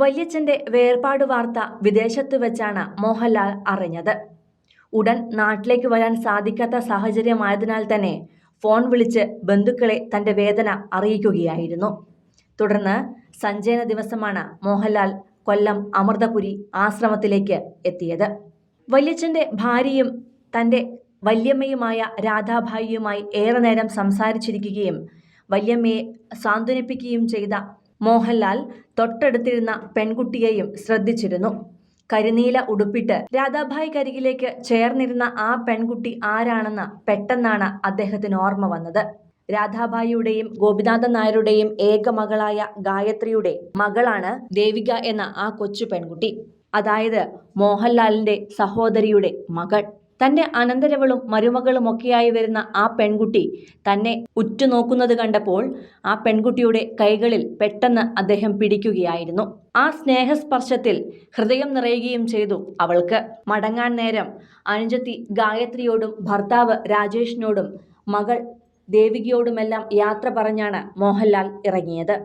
വല്യച്ഛന്റെ വേർപാട് വാർത്ത വിദേശത്ത് വെച്ചാണ് മോഹൻലാൽ അറിഞ്ഞത്. ഉടൻ നാട്ടിലേക്ക് വരാൻ സാധിക്കാത്ത സാഹചര്യമായതിനാൽ തന്നെ ഫോൺ വിളിച്ച് ബന്ധുക്കളെ തന്റെ വേദന അറിയിക്കുകയായിരുന്നു. തുടർന്ന് സഞ്ചയന ദിവസമാണ് മോഹൻലാൽ കൊല്ലം അമൃതപുരി ആശ്രമത്തിലേക്ക് എത്തിയത്. വല്യച്ഛന്റെ ഭാര്യയും തന്റെ വല്യമ്മയുമായ രാധാഭായിയുമായി ഏറെ നേരം സംസാരിച്ചിരിക്കുകയും വല്യമ്മയെ സാന്ത്വനിപ്പിക്കുകയും ചെയ്ത മോഹൻലാൽ തൊട്ടടുത്തിരുന്ന പെൺകുട്ടിയെയും ശ്രദ്ധിച്ചിരുന്നു. കരിനീല ഉടുപ്പിട്ട് രാധാഭായ് കരികിലേക്ക് ചേർന്നിരുന്ന ആ പെൺകുട്ടി ആരാണെന്ന് പെട്ടെന്നാണ് അദ്ദേഹത്തിന് ഓർമ്മ വന്നത്. രാധാഭായിയുടെയും ഗോപിനാഥൻ നായരുടെയും ഏക മകളായ ഗായത്രിയുടെ മകളാണ് ദേവിക എന്ന ആ കൊച്ചു പെൺകുട്ടി. അതായത് മോഹൻലാലിന്റെ സഹോദരിയുടെ മകൾ. തന്റെ അനന്തരവളും മരുമകളുമൊക്കെയായി വരുന്ന ആ പെൺകുട്ടി തന്നെ ഉറ്റുനോക്കുന്നത് കണ്ടപ്പോൾ ആ പെൺകുട്ടിയുടെ കൈകളിൽ പെട്ടെന്ന് അദ്ദേഹം പിടിക്കുകയായിരുന്നു. ആ സ്നേഹസ്പർശത്തിൽ ഹൃദയം നിറയുകയും ചെയ്തു അവൾക്ക്. മടങ്ങാൻ നേരം അനുജത്തി ഗായത്രിയോടും ഭർത്താവ് രാജേഷിനോടും മകൾ ദേവികയോടുമെല്ലാം യാത്ര പറഞ്ഞാണ് മോഹൻലാൽ ഇറങ്ങിയത്.